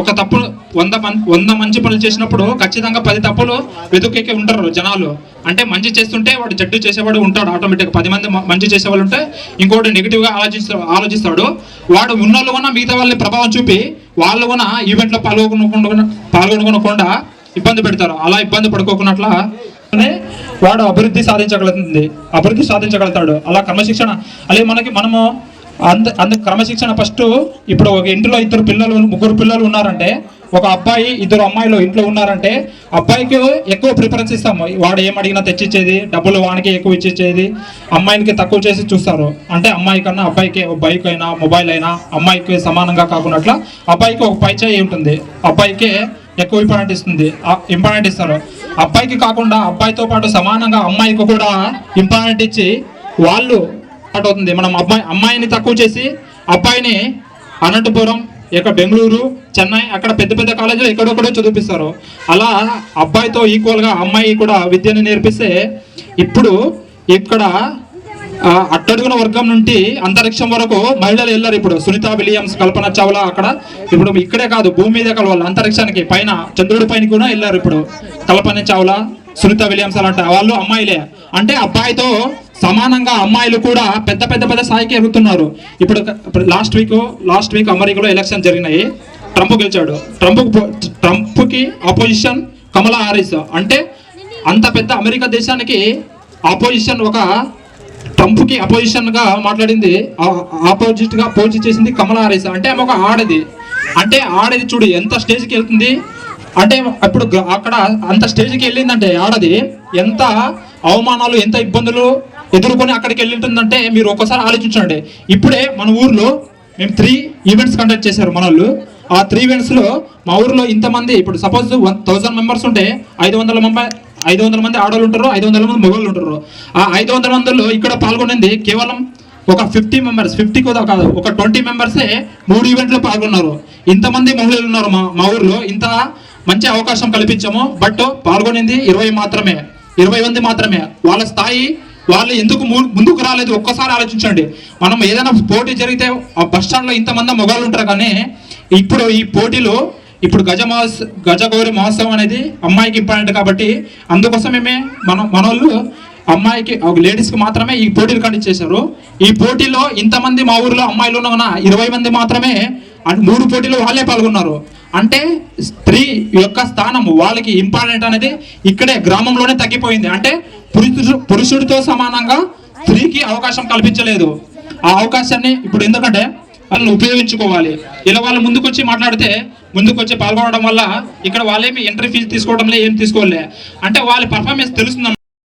ఒక తప్పు వంద వంద మంచి పనులు చేసినప్పుడు ఖచ్చితంగా పది తప్పులు వెతుకే ఉంటారు జనాలు. అంటే మంచి చేస్తుంటే వాడు జడ్డు చేసేవాడు ఉంటాడు. ఆటోమేటిక్ పది మంది మంచి చేసేవాళ్ళు ఉంటే ఇంకోటి నెగిటివ్గా ఆలోచిస్తాడు ఆలోచిస్తాడు. వాడు ఉన్నోళ్ళు కూడా మిగతా వాళ్ళని ప్రభావం చూపి వాళ్ళు కూడా ఈవెంట్లో పాల్గొనకుండా పాల్గొనకుండా ఇబ్బంది పెడతారు. అలా ఇబ్బంది పడుకోకున్నట్ల వాడు అభివృద్ధి సాధించగలుగుతుంది. అభివృద్ధి సాధించగలుగుతాడు. అలా క్రమశిక్షణ. అలాగే మనకి మనము అంత అందుకు క్రమశిక్షణ ఫస్ట్ ఇప్పుడు ఒక ఇంట్లో ఇద్దరు పిల్లలు ముగ్గురు పిల్లలు ఉన్నారంటే ఒక అబ్బాయి ఇద్దరు అమ్మాయిలు ఇంట్లో ఉన్నారంటే అబ్బాయికి ఎక్కువ ప్రిఫరెన్స్ ఇస్తాము. వాడు ఏం అడిగినా తెచ్చిచ్చేది డబ్బులు వానికి ఎక్కువ ఇచ్చిచ్చేది అమ్మాయికి తక్కువ చేసి చూస్తారు. అంటే అమ్మాయి కన్నా అబ్బాయికి ఒక బైక్ అయినా మొబైల్ అయినా అమ్మాయికి సమానంగా కాకున్నట్ల అబ్బాయికి ఒక పై చేయి ఉంటుంది. అబ్బాయికి ఎక్కువ ఇంపార్టెంట్ ఇస్తుంది. ఇంపార్టెంట్ ఇస్తారు. అబ్బాయికి కాకుండా అబ్బాయితో పాటు సమానంగా అమ్మాయికి కూడా ఇంపార్టెంట్ ఇచ్చి వాళ్ళు అవుతుంది మనం అబ్బాయి అమ్మాయిని తక్కువ చేసి అబ్బాయిని అనంతపురం ఇక బెంగళూరు చెన్నై అక్కడ పెద్ద పెద్ద కాలేజీలో ఎక్కడెక్కడో చదివిస్తారు అలా అబ్బాయితో ఈక్వల్గా అమ్మాయి కూడా విద్యను నేర్పిస్తే ఇప్పుడు ఇక్కడ అట్టడుగున వర్గం నుండి అంతరిక్షం వరకు మహిళలు వెళ్ళారు ఇప్పుడు. సునీత విలియమ్స్ కల్పన చావ్లా అక్కడ. ఇప్పుడు ఇక్కడే కాదు భూమి మీద కలవాలి అంతరిక్షానికి. పైన చంద్రుడి పైన కూడా వెళ్ళారు ఇప్పుడు. కల్పన చావ్లా సునీత విలియమ్స్ అలాంటి వాళ్ళు అమ్మాయిలే. అంటే అబ్బాయితో సమానంగా అమ్మాయిలు కూడా పెద్ద పెద్ద పెద్ద స్థాయికి ఎదుగుతున్నారు ఇప్పుడు లాస్ట్ వీక్ లాస్ట్ వీక్ అమెరికాలో ఎలక్షన్ జరిగినాయి. ట్రంప్ గెలిచాడు. ట్రంప్ ట్రంప్కి ఆపోజిషన్ కమలా హారిస్ అంటే అంత పెద్ద అమెరికా దేశానికి ఆపోజిషన్ ఒక ట్రంప్కి అపోజిషన్గా మాట్లాడింది. ఆపోజిట్గా గా చేసింది కమలా హారిస్ అంటే ఆమె ఒక ఆడది. అంటే ఆడది చూడు ఎంత స్టేజ్కి వెళ్తుంది. అంటే అప్పుడు అక్కడ అంత స్టేజ్కి వెళ్ళిందంటే ఆడది ఎంత అవమానాలు ఎంత ఇబ్బందులు ఎదుర్కొని అక్కడికి వెళ్ళింటుందంటే మీరు ఒకసారి ఆలోచించండి. ఇప్పుడే మన ఊర్లో మేము త్రీ ఈవెంట్స్ కండక్ట్ చేశారు మన వాళ్ళు ఆ త్రీ ఈవెంట్స్లో మా ఊర్లో ఇంతమంది ఇప్పుడు సపోజ్ వన్ థౌసండ్ మెంబర్స్ ఉంటే ఐదు వందల మంది ఐదు వందల మంది ఆడవాళ్ళు ఉంటారు ఐదు వందల మంది మగవాళ్ళు ఉంటారు. ఆ ఐదు వందల మందిలో ఇక్కడ పాల్గొనింది కేవలం ఒక ఫిఫ్టీ మెంబర్స్ ఫిఫ్టీ కూడా కాదు ఒక ట్వంటీ మెంబర్సే మూడు ఈవెంట్లో పాల్గొన్నారు. ఇంతమంది మహిళలు ఉన్నారు మా మా ఊర్లో ఇంత మంచి అవకాశం కల్పించాము బట్ పాల్గొనింది ఇరవై మాత్రమే ఇరవై మంది మాత్రమే. వాళ్ళ స్థాయి వాళ్ళు ఎందుకు ము- ముందుకు రాలేదు? ఒక్కసారి ఆలోచించండి. మనం ఏదైనా పోటీ జరిగితే ఆ బస్ స్టాండ్లో ఇంతమంది మొగాళ్ళు ఉంటారు కానీ ఇప్పుడు ఈ పోటీలో ఇప్పుడు గజ మహోత్స గజగౌరి మహోత్సవం అనేది అమ్మాయికి ఇంపార్టెంట్ కాబట్టి అందుకోసమేమే మన మనోళ్ళు అమ్మాయికి ఒక లేడీస్కి మాత్రమే ఈ పోటీలు కండక్ట్ చేశారు ఈ పోటీలో ఇంతమంది మా ఊరిలో అమ్మాయిలు ఉన్న ఇరవై మంది మాత్రమే అండ్ మూడు పోటీలు వాళ్ళే పాల్గొన్నారు. అంటే స్త్రీ యొక్క స్థానం వాళ్ళకి ఇంపార్టెంట్ అనేది ఇక్కడే గ్రామంలోనే తగ్గిపోయింది. అంటే పురుషుడు పురుషుడితో సమానంగా స్త్రీకి అవకాశం కల్పించలేదు. ఆ అవకాశాన్ని ఇప్పుడు ఎందుకంటే వాళ్ళని ఉపయోగించుకోవాలి. ఇలా వాళ్ళు ముందుకొచ్చి మాట్లాడితే ముందుకొచ్చి పాల్గొనడం వల్ల ఇక్కడ వాళ్ళేమి ఎంట్రీ ఫీజు తీసుకోవడం లేదు ఏం తీసుకోలే అంటే వాళ్ళ పర్ఫార్మెన్స్ తెలుస్తుంది